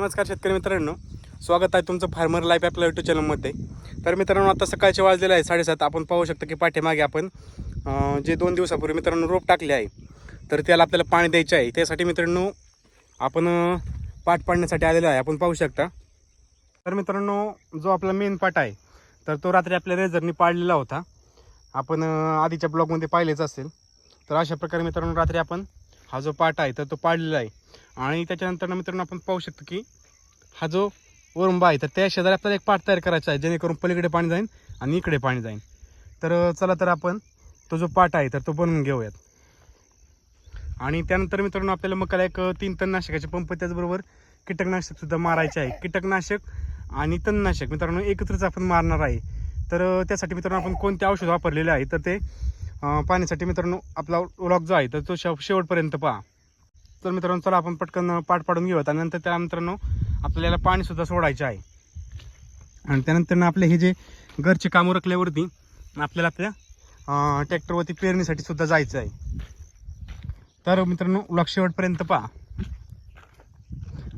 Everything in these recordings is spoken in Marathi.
नमस्कार शेतकरी मित्रांनो. स्वागत आहे तुमचं फार्मर लाईफ आपल्या युट्यूब चॅनलमध्ये तर मित्रांनो आता सकाळचे वाजलेलं आहे साडेसात. आपण पाहू शकतो की पाठीमागे आपण जे दोन दिवसापूर्वी मित्रांनो रोप टाकले आहे तर त्याला आपल्याला पाणी द्यायचे आहे. त्यासाठी मित्रांनो आपण पाठ पाडण्यासाठी आलेलो आहे. आपण पाहू शकता. तर मित्रांनो जो आपला मेन पाट आहे तर तो रात्री आपल्या रेझरनी पाडलेला होता. आपण आधीच्या ब्लॉगमध्ये पाहिलेच असेल. तर अशा प्रकारे मित्रांनो रात्री आपण हा जो पाट आहे तर तो पाडलेला आहे. आणि त्याच्यानंतर मित्रांनो आपण पाहू शकतो की हा जो वरुंबा आहे तर त्या शेजारी आपल्याला एक पाट तयार करायचा आहे जेणेकरून पलीकडे पाणी जाईल आणि इकडे पाणी जाईल तर चला तर आपण तो जो पाट आहे तर तो बनवून घेऊयात. आणि त्यानंतर मित्रांनो आपल्याला मकाला एक तीन तणनाशकाचे पंप त्याचबरोबर कीटकनाशक सुद्धा मारायचे आहे. कीटकनाशक आणि तणनाशक मित्रांनो एकत्रच आपण मारणार आहे. तर त्यासाठी मित्रांनो आपण कोणते औषध वापरलेले आहे तर ते पाण्यासाठी मित्रांनो आपला व्लॉग जो आहे तर तो शेवटपर्यंत पहा. तर मित्रांनो चला आपण पटकन पाठ पाडून घेऊयात. आणि नंतर त्या मित्रांनो आपल्याला पाणीसुद्धा सोडायचे आहे. आणि त्यानंतरनं आपले हे जे घरचे काम उरकल्यावरती आपल्याला आपल्या ट्रॅक्टरवरती पेरणीसाठी सुद्धा जायचं आहे. तर मित्रांनो लक्षवटपर्यंत शेवटपर्यंत पहा.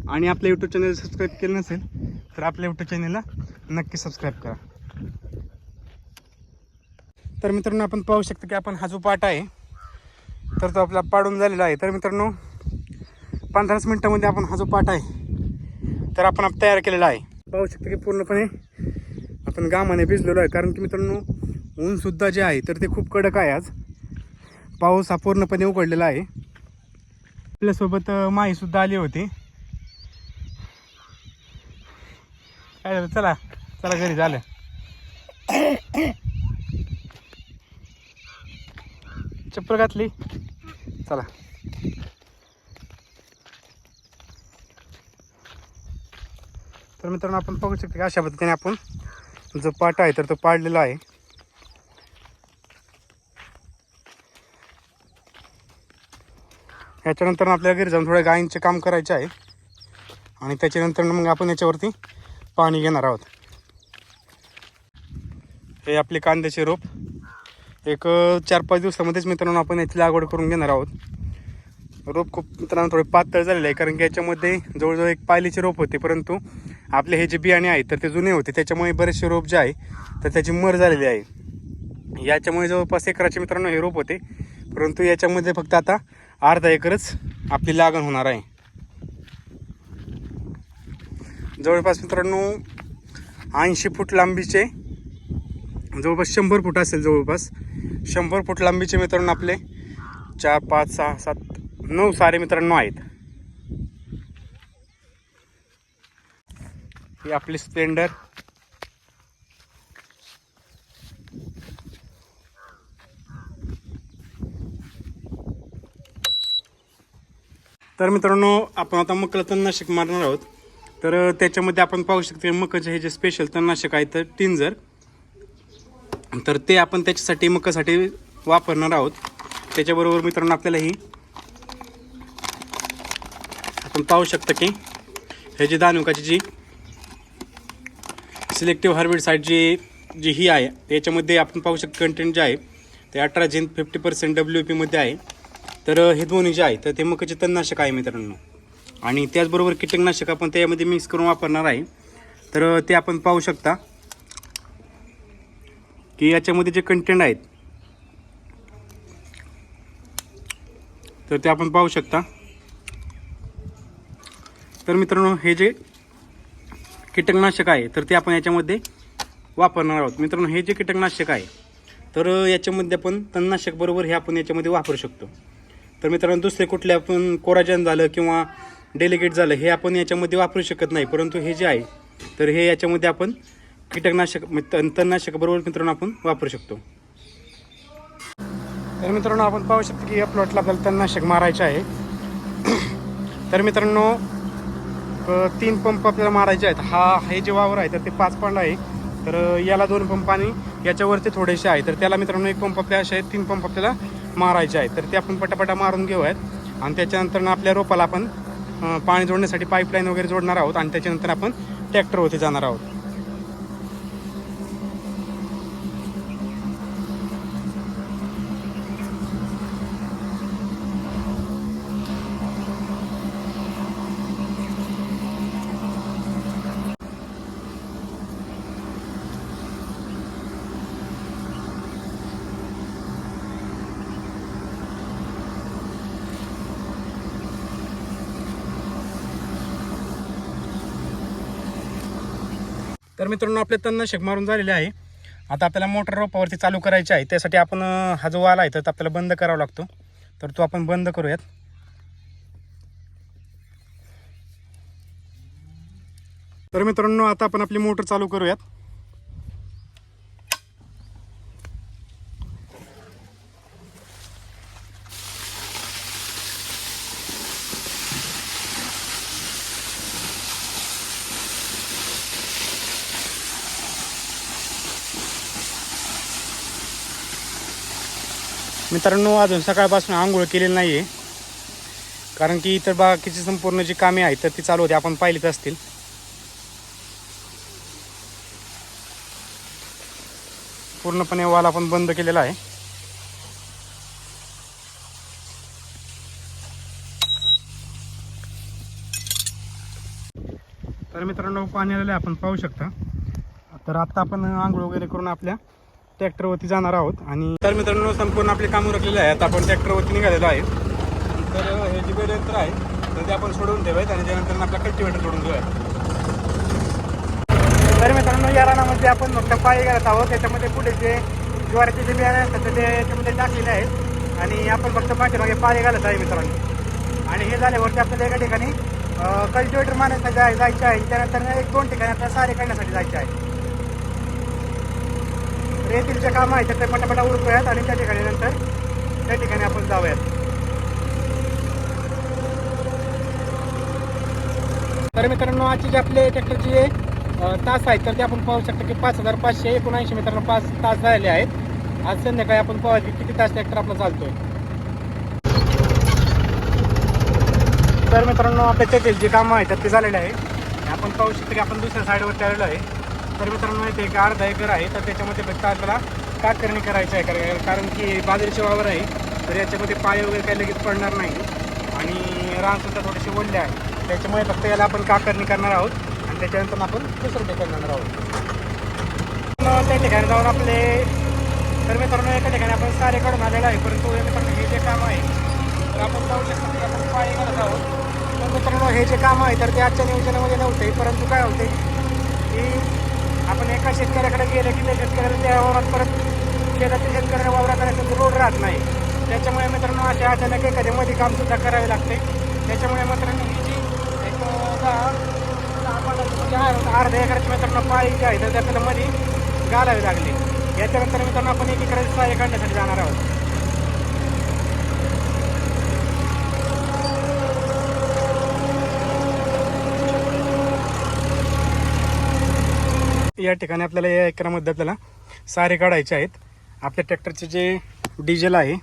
आणि आपल्या यूट्यूब चॅनल सबस्क्राईब केलं नसेल तर आपल्या यूट्यूब चॅनलला नक्की सबस्क्राईब करा. तर मित्रांनो आपण पाहू शकतो की आपण हा जो पाट आहे तर तो आपला पाडून झालेला आहे. तर मित्रांनो पंधराच मिनटामध्ये आपण हा जो पाठ आहे तर आपण आप तयार केलेला आहे. पाहू शकतो की पूर्णपणे आपण गामाने भिजलेलो आहे. कारण की मित्रांनो ऊनसुद्धा जे आहे तर ते खूप कडक आहे आज. पाऊस हा पूर्णपणे उघडलेला आहे. आपल्यासोबत अं, माईसुद्धा आली होती. काय झालं? चला चला घरी झालं. चप्पल घातली? चला. तर मित्रांनो आपण पाहू शकतो की अशा पद्धतीने आपण जो पाटा आहे तर तो पाडलेला आहे. याच्यानंतर आपल्या घरी जाऊन थोड्या गायींचे काम करायचे आहे. आणि त्याच्यानंतर मग आपण याच्यावरती पाणी घेणार आहोत. हे आपले कांद्याचे रोप. एक चार पाच दिवसामध्येच मित्रांनो आपण याची लागवड करून घेणार आहोत. रोप खूप मित्रांनो थोडे पातळ झालेले आहे कारण की याच्यामध्ये जवळजवळ एक पायलीचे रोप होते परंतु आपले हे जे बियाणे आहेत तर ते जुने होते. त्याच्यामुळे बरेचसे रोप जे आहे तर त्याची मर झालेली आहे. याच्यामुळे जवळपास एकराचे मित्रांनो हे रोप होते परंतु याच्यामध्ये फक्त आता अर्धा एकरच आपली लागण होणार आहे. जवळपास मित्रांनो ऐंशी फूट लांबीचे जवळपास शंभर फूट असेल जवळपास शंभर फूट लांबीचे मित्रांनो आपले चार पाच सहा सात नऊ सारे मित्रांनो आहेत. ही आपली स्प्लेंडर. तर मित्रांनो आपण आता मकला तणनाशक मारणार आहोत. तर त्याच्यामध्ये आपण पाहू शकतो मकाचे हे जे स्पेशल तणनाशक आहे तर टिंजर. तर ते आपण त्याच्यासाठी मकासाठी वापरणार आहोत. त्याच्याबरोबर मित्रांनो आपल्याला ही आपण पाहू शकता की हे जी दानुकाची जी सिलेक्टिव्ह हार्बिडसाईड जी जी ही आहे त्याच्यामध्ये आपण पाहू शकतो कंटेंट जे आहे ते अठरा झिन फिफ्टी पर्सेंट डब्ल्यू पीमध्ये आहे. तर हे दोन्ही जे आहे तर ते मकाचे तणनाशक आहे मित्रांनो. आणि त्याचबरोबर कीटकनाशक आपण त्यामध्ये मिक्स करून वापरणार आहे. तर ते आपण पाहू शकता की याच्यामध्ये जे कंटेंट आहेत तर ते आपण पाहू शकता. तर मित्रांनो हे जे कीटकनाशक आहे तर ते आपण याच्यामध्ये वापरणार आहोत. मित्रांनो हे जे कीटकनाशक आहे तर याच्यामध्ये आपण तणनाशक बरोबर हे आपण याच्यामध्ये वापरू शकतो. तर मित्रांनो दुसरे कुठले आपण कोराजन झालं किंवा डेलिगेट झालं हे आपण याच्यामध्ये वापरू शकत नाही. परंतु हे जे आहे तर हे याच्यामध्ये आपण कीटकनाशक तणनाशक बरोबर मित्रांनो आपण वापरू शकतो. तर मित्रांनो आपण पाहू शकतो की या प्लॉटला आपल्याला तणनाशक मारायचे आहे. तर मित्रांनो तीन पंप आपल्याला मारायचे आहेत. हा हे जे वावर आहे तर ते पाच पांड आहे. तर याला दोन पंप आणि याच्यावरती थोडेसे आहे. तर त्याला मित्रांनो एक पंप आपल्या असे आहेत तीन पंप आपल्याला मारायचे आहेत. तर ते आपण पटापटा मारून घेऊयात आणि त्याच्यानंतर आपल्या रोपाला आपण पाणी जोडण्यासाठी पाईपलाईन वगैरे जोडणार आहोत. आणि त्याच्यानंतर आपण ट्रॅक्टरवरती जाणार आहोत. तर मित्रांनो आपले तणनाशक मारून झालेले आहे. आता आपल्याला मोटर रोपावरती चालू करायची आहे. त्यासाठी आपण हा जो वाला आहे तर आपल्याला बंद करावा लागतो. तर तो आपण बंद करूयात. तर मित्रांनो आता आपण आपली मोटर चालू करूयात. मित्रांनो अजून सकाळपासून आंघोळ केलेली नाही आहे कारण की इतर बाकीची संपूर्ण जी कामे आहेत तर ती चालू होती. आपण पाहिलीच असतील. पूर्णपणे वाल आपण बंद केलेला आहे. तर मित्रांनो पाणी आलेलं आपण पाहू शकता. तर आत्ता आपण आंघोळ वगैरे करून आपल्या ट्रॅक्टरवरती जाणार आहोत आणि तर मित्रांनो संपूर्ण आपले काम उरकलेले आहे आता आपण ट्रॅक्टरवरती निघालेलो आहे. तर हे जे बेड यंत्र आहे तर ते आपण सोडून ठेवायत आणि त्यानंतर आपला कल्टिवेटर सोडून घेऊयात. तर मित्रांनो या रानामध्ये आपण फक्त पाळी घालत आहोत. त्याच्यामध्ये पुढे जे ज्वारीचे जे बियाणे असतात तर ते त्याच्यामध्ये टाकलेले आहेत. आणि आपण फक्त पाठीमागे पाळी घालत आहे मित्रांनो. आणि हे झाल्यावरती आपल्याला एका ठिकाणी कल्टिवेटर मारण्यासाठी जायचं आहे. त्यानंतर एक दोन ठिकाणी आपल्याला सारे काढण्यासाठी जायचे आहे. तर येथील जे काम आहे तर ते पटापटा उरकूयात आणि त्या ठिकाणी नंतर त्या ठिकाणी आपण जाऊयात. तर मित्रांनो आजची जे आपले ट्रॅक्टरचे तास आहेत तर ते आपण पाहू शकतो की पाच हजार पाचशे एकोणऐंशी मित्रांनो पाच तास झालेले आहेत. आज संध्याकाळी आपण पाहू की किती तास ट्रॅक्टर आपला चालतोय. तर मित्रांनो आपल्या तेथील जे कामं आहेत तर ते झालेले आहे. आपण पाहू शकतो की आपण दुसऱ्या साईडवरती आलेलो आहे तर मित्रांनो इथे एक अर्धा एकर आहे तर त्याच्यामध्ये फक्त आपल्याला कातकरणी करायची आहे कारण- कारण की बाजरीचे वावर आहे तर याच्यामध्ये पाय वगैरे काही लगेच पडणार नाही. आणि रानसुद्धा थोडेसे ओढले आहे. त्याच्यामुळे फक्त याला आपण काकरणी करणार आहोत आणि त्याच्यानंतर आपण दुसरं ते करणार आहोत. त्या ठिकाणी जाऊन आपले तर मित्रांनो एका ठिकाणी आपण सारे काढून आलेलं आहे परंतु हे जे काम आहे तर आपण जाऊ शकतो की आपण पाय करत आहोत. तर मित्रांनो हे जे काम आहे तर ते आजच्या नियोजनामध्ये नव्हते परंतु काय होते की आपण एका शेतकऱ्याकडे गेले की त्या शेतकऱ्याला त्या वावरात परत शेतातील शेतकऱ्याला वावरा करायचं रोड राहत नाही. त्याच्यामुळे मित्रांनो अशा अचानक एखाद्या मध्ये कामसुद्धा करावे लागते. त्याच्यामुळे मित्रांनो ही जी एक आपण अर्ध्या एकराची मित्रांनो पाळी जी आहे तर त्याला मध्ये घालावी लागली. याच्यानंतर मित्रांनो आपण एकीकडे सहाय्य काढण्यासाठी जाणार आहोत. या ठिकाणी आपल्याला या एकरामध्ये आपल्याला सारे काढायचे आहेत. आपल्या ट्रॅक्टरचे जे डिझेल आहे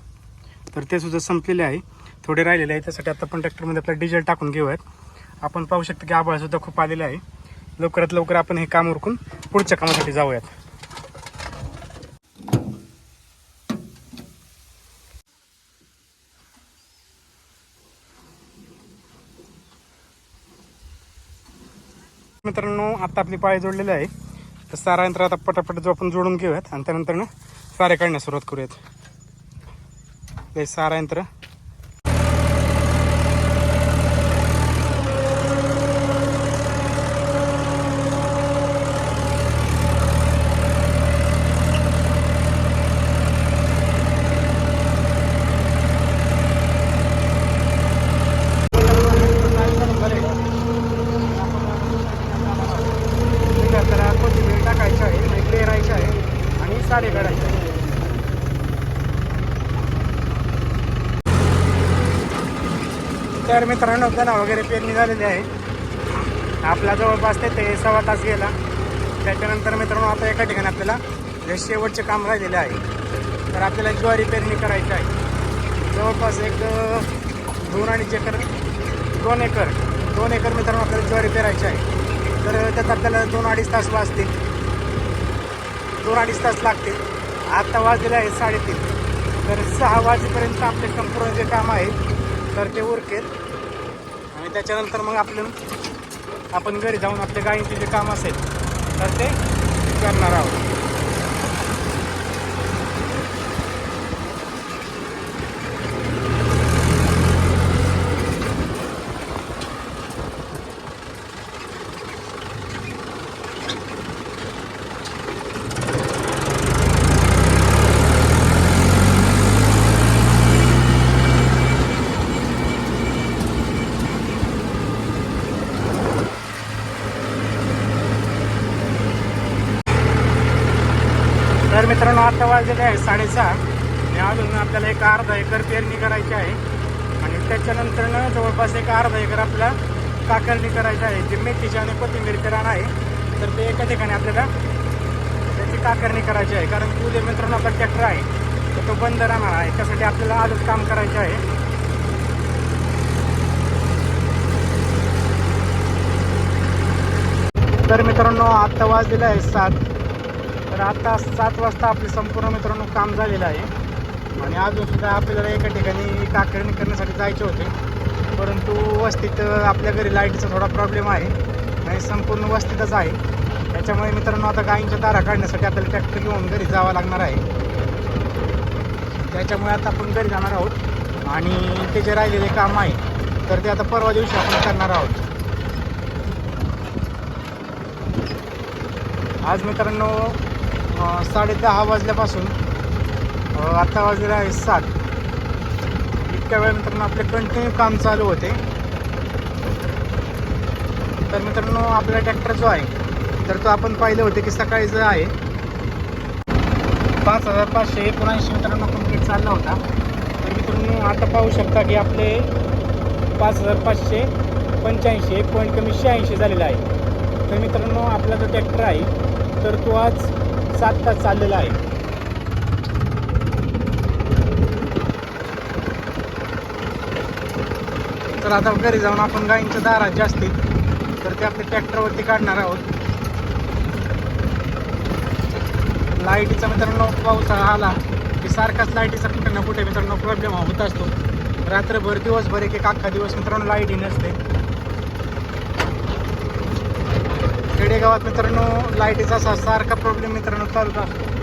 तर ते सुद्धा संपलेले आहे. थोडे राहिलेले आहे त्यासाठी आता आपण ट्रॅक्टरमध्ये आपल्याला डिझेल टाकून घेऊयात. आपण पाहू शकतो की आभाळसुद्धा खूप आलेलं आहे. लवकरात लवकर आपण हे काम उरकून पुढच्या कामासाठी जाऊयात. मित्रांनो आता आपली पाळी जोडलेली आहे. तर सारा यंत्र आता पटापट जो आपण जोडून घेऊयात आणि त्यानंतर ना सारे काढण्यास सुरुवात करूयात. ते सारा यंत्र त्याला कोथिंबीर टाकायची आहे एक पेरायची आहे आणि सारे काढायचे आहे धरण मित्रांनो वगैरे पेरणी झालेली आहे आपला जवळपास ते ते सव्वा तास गेला. त्याच्यानंतर मित्रांनो आता एका ठिकाणी आपल्याला जे शेवटचे काम राहिलेले आहे तर आपल्याला ज्वारी पेरणी करायची आहे. जवळपास एक दोन अडीच एकर दोन एकर दोन एकर मित्रांनो आपल्याला ज्वारी पेरायची आहे. तर त्यात आपल्याला दोन अडीच तास वाजतील दोन अडीच तास लागतील. आत्ता वाजलेले आहे साडेतीन. तर सहा वाजेपर्यंत आपले संपूर्ण जे काम आहे तर ते उरकेल. आणि त्याच्यानंतर मग आपलं आपण घरी जाऊन आपल्या गायींचे जे काम असेल तर ते करणार आहोत. आत्ता आता वाजलेले आहे साडेसहा. आणि अजून आपल्याला एक अर्धा एकर पेरणी करायची आहे. आणि त्याच्यानंतरनं जवळपास एक अर्धा एकर आपल्याला काकरणी करायची आहे. जे मेथीचे आणि कोथिंबीर रान आहे तर ते एका ठिकाणी आपल्याला त्याची काकरणी करायची आहे. कारण की उद्या मित्रांनो आपला ट्रॅक्टर आहे तर तो बंद राहणार आहे. त्यासाठी आपल्याला आजच काम करायचे आहे. तर मित्रांनो आत्ता वाजलेला आहे सात. तर आता सात वाजता आपले संपूर्ण मित्रांनो काम झालेलं आहे. आणि अजून सुद्धा आपल्याला एका ठिकाणी काकरणी करण्यासाठी जायचे होते. परंतु वस्तीत आपल्या घरी लाईटचा थोडा प्रॉब्लेम आहे. आणि संपूर्ण वस्तीतच आहे. त्याच्यामुळे मित्रांनो आता गायींच्या दारा काढण्यासाठी आपल्याला ट्रॅक्टर घेऊन घरी जावं लागणार आहे. त्याच्यामुळे आता आपण घरी जाणार आहोत. आणि ते जे राहिलेले काम आहे तर ते आता परवा दिवशी आपण करणार आहोत. आज मित्रांनो साडे दहा वाजल्यापासून आत्ता आता आहे सात. इतक्या वेळ मित्रांनो आपले कंटिन्यू काम चालू होते. तर मित्रांनो आपला ट्रॅक्टर जो आहे तर तो आपण पाहिले होते की सकाळी जो आहे पाच हजार पाचशे एकोणऐंशी मित्रांनो कंप्लीट चालला होता. तर मित्रांनो आता पाहू शकता की आपले पाच हजार पाचशे पंच्याऐंशी एक पॉईंट कमी शहाऐंशी झालेला आहे. तर मित्रांनो आपला जो ट्रॅक्टर आहे तर तो आज सात तास चाललेला आहे. तर आता घरी जाऊन आपण गायींच्या दारात जे असतील तर ते आपल्या ट्रॅक्टरवरती काढणार आहोत. लाईटीचा मित्रांनो पाऊस आला की सारखाच लाईटीचा कुठे ना कुठे मित्रांनो प्रॉब्लेम होत असतो. रात्रभर दिवसभर एक एक अख्खा दिवस मित्रांनो लाइट नसते. खेडेगावात मित्रांनो लाईटीचा असा सारखा प्रॉब्लेम मित्रांनो चालूच असतो.